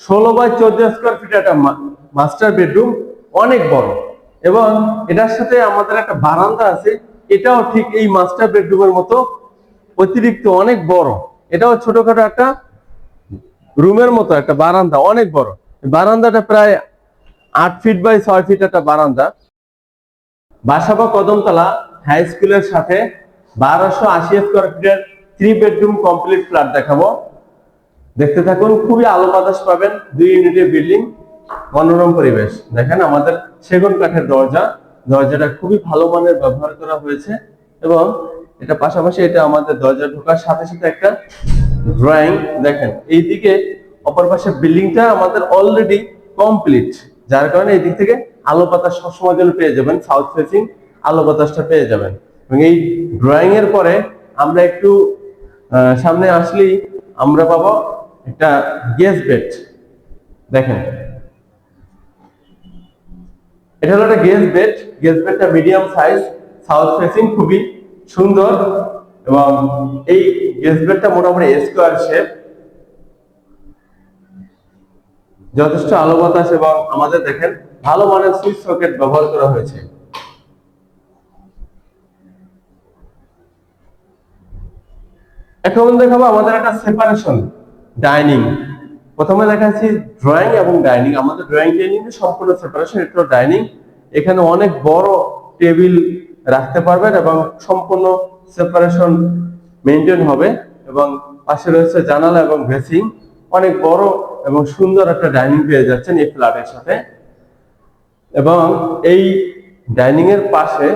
ষোলো বাই চোদ্দ square feet একটা মাস্টার বেডরুম অনেক বড়। এবং এটার সাথে আমাদের একটা বারান্দা আছে, এটাও ঠিক এই মাস্টার বেডরুমের মতো, অতিরিক্ত অনেক বড়। এটাও ছোটখাটো একটা রুমের মতো, একটা বারান্দা, অনেক বড়। বারান্দাটা প্রায় আট ফিট বাই ছয় ফিট একটা বারান্দা। বাসা বা কদমতলা হাই স্কুলের সাথে বারোশো আশি স্কোয়ার ফিটের থ্রি বেডরুম কমপ্লিট ফ্ল্যাট দেখাবো। দেখতে থাকুন, খুবই আলো বাতাস পাবেন, দুই ইউনিটের বিল্ডিং, মনোরম পরিবেশ। দেখেন আমাদের সেগুন কাঠের দরজা, দরজাটা খুবই ভালো মানের ব্যবহার করা হয়েছে এবং এটা পাশাপাশি এটা আমাদের দরজা ঢোকার সাথে সাথে একটা ড্রয়িং দেখেন, এইদিকে অপর পাশে বিল্ডিংটা আমাদের অলরেডি কমপ্লিট যার কারণে এই দিক থেকে আলো বাতাস সবসময় জন্য পেয়ে যাবেন সাউথ ফেসিং আলো বাতাসটা পেয়ে যাবেন। এবং এই ড্রয়িং এর পরে আমরা একটু সামনে আসলেই আমরা পাবো একটা গেস বেড দেখেন। এটা হলো একটা গেস বেড গেস বেডটা মিডিয়াম সাইজ সাউথ ফেসিং খুবই সুন্দর এবং এই গেস বেডটা মোটামুটি স্কোয়ার শেপ যথেষ্ট আলো বাতাস এবং আমাদের দেখেন ভালো মানের সুইচ সকেট ব্যবহার করা হয়েছে। এখন দেখাবো আমাদের একটা সেপারেশন ডাইনিং। প্রথমে দেখাচ্ছি ড্রয়িং এবং ডাইনিং। আমাদের ড্রয়িং ডাইনিং সম্পূর্ণ সেপারেশন এটা ডাইনিং। এখানে অনেক বড় টেবিল রাখতে পারবেন এবং সম্পূর্ণ সেপারেশন মেনটেন হবে এবং পাশে রয়েছে জানালা এবং ভেসিং অনেক বড় এবং সুন্দর একটা ডাইনিং পেয়ে যাচ্ছেন এই ফ্ল্যাটের সাথে। এবং এই ডাইনিং এর পাশে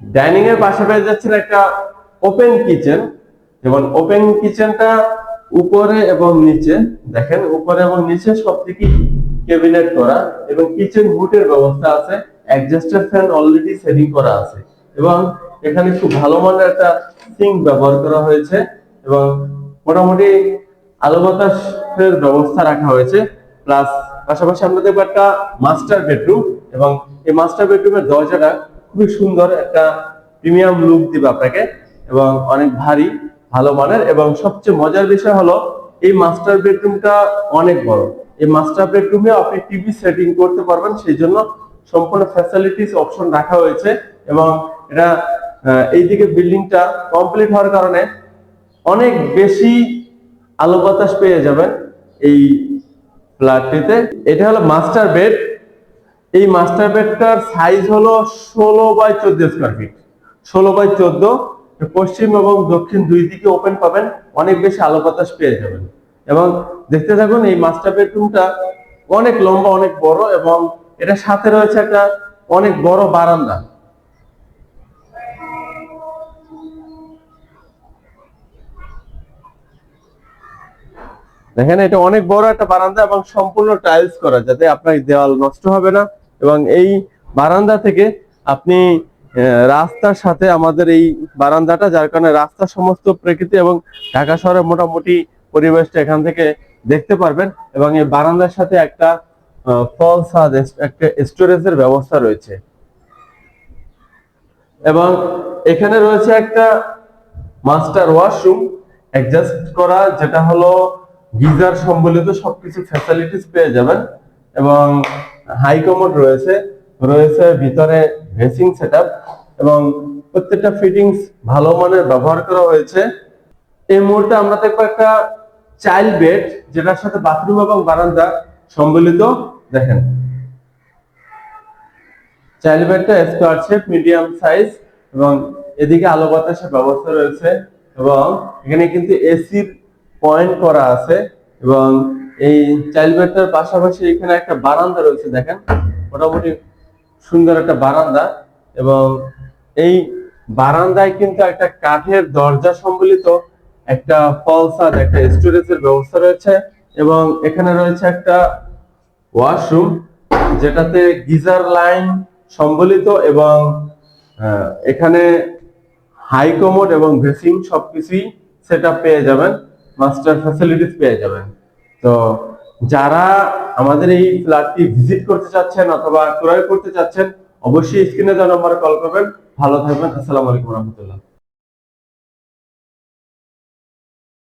ডাইনিং এর পাশে পেয়ে যাচ্ছেন একটা ওপেন কিচেন। যেমন ওপেন কিচেনটা উপরে এবং নিচে, দেখেন, উপরে এবং নিচে সব দিকে ক্যাবিনেট করা এবং কিচেন হুটের ব্যবস্থা আছে অ্যাডজাস্টার ফ্যান অলরেডি সেটিং করা আছে এবং এখানে খুব ভালো মানের একটা সিঙ্ক ব্যবহার করা হয়েছে এবং মোটামুটি আলো বাতাসের ব্যবস্থা রাখা হয়েছে প্লাস পাশাপাশি আমরা দেখব একটা মাস্টার বেডরুম এবং এই মাস্টার বেডরুমের দরজাটা খুবই সুন্দর একটা প্রিমিয়াম লুক দিবে আপনাকে এবং অনেক ভারী ভালো মানের এবং সবচেয়ে মজার বিষয় হলো, এই মাস্টার বেডরুমটা অনেক বড়। এই মাস্টার বেডরুমে আপনি টিভি সেটিং করতে পারবেন সেই জন্য সম্পূর্ণ ফ্যাসিলিটিস অপশন রাখা হয়েছে এবং এটা এইদিকে বিল্ডিংটা কমপ্লিট হওয়ার কারণে অনেক বেশি আলো বাতাস পেয়ে যাবেন এই ফ্ল্যাটটিতে এটা হলো মাস্টার বেড এই মাস্টার বেডটার সাইজ হলো ষোলো বাই চোদ্দ স্কোয়ার ফিট ষোলো বাই চোদ্দ পশ্চিম এবং দক্ষিণ দুই দিকে ওপেন পাবেন, অনেক বেশি আলো বাতাস পেয়ে যাবেন। এবং দেখতে থাকুন, এই মাস্টার বেডরুমটা অনেক লম্বা, অনেক বড় এবং এটা সাথে রয়েছে একটা অনেক বড় বারান্দা। দেখেন, এটা অনেক বড় একটা বারান্দা এবং সম্পূর্ণ টাইলস করা, যাতে আপনার দেওয়াল নষ্ট হবে না। এবং এই বারান্দা থেকে আপনি রাস্তার সাথে আমাদের এই বারান্দাটা, যার কারণে রাস্তার সমস্ত প্রকৃতি এবং ঢাকা শহরের মোটামুটি পরিবেশটা এখান থেকে দেখতে পারবেন এবং এই বারান্দার সাথে একটা ফল সাদ একটা স্টোরেজের ব্যবস্থা রয়েছে। এবং এখানে রয়েছে একটা মাস্টার ওয়াশরুম অ্যাডজাস্ট করা, যেটা হলো গিজার সম্বলিত সবকিছু ফ্যাসিলিটিস পেয়ে যাবেন। এবং হাই রয়েছে। রয়েছে, ভিতরে ড্রেসিং সেটআপ এবং প্রত্যেকটা ফিটিংস ভালো মানের ব্যবহার করা হয়েছে। এই মুহূর্তে আমরা দেখব একটা চাইল্ড বেড যেটার সাথে বাথরুম এবং বারান্দা সম্বলিত। দেখেন। চাইল্ড বেডটা স্কোয়ার শেপ মিডিয়াম সাইজ এবং এদিকে আলো বাতাসের ব্যবস্থা রয়েছে এবং এখানে কিন্তু এসির পয়েন্ট করা আছে এবং এই চাইল্ড বেডটার পাশাপাশি এখানে একটা বারান্দা রয়েছে, দেখেন। মোটামুটি সুন্দর একটা বারান্দা এবং এই বারান্দায় কিন্তু একটা কাঠের দরজা সম্বলিত একটা ফলসাদ একটা স্টোরেজের ব্যবস্থা রয়েছে এবং এখানে রয়েছে একটা ওয়াশরুম যেটাতে গিজার লাইন সম্বলিত এবং এখানে হাই কমোড এবং ভেসিং সবকিছুই সেটা পেয়ে যাবেন মাস্টার ফ্যাসিলিটিস পেয়ে যাবেন। তো যারা আমাদের এই ফ্ল্যাটটি ভিজিট করতে চাচ্ছেন অথবা ক্রয় করতে চাচ্ছেন, অবশ্যই স্ক্রিনে যা নম্বরে কল করবেন। ভালো থাকবেন। আসসালামু আলাইকুম রহমতুল্লাহ।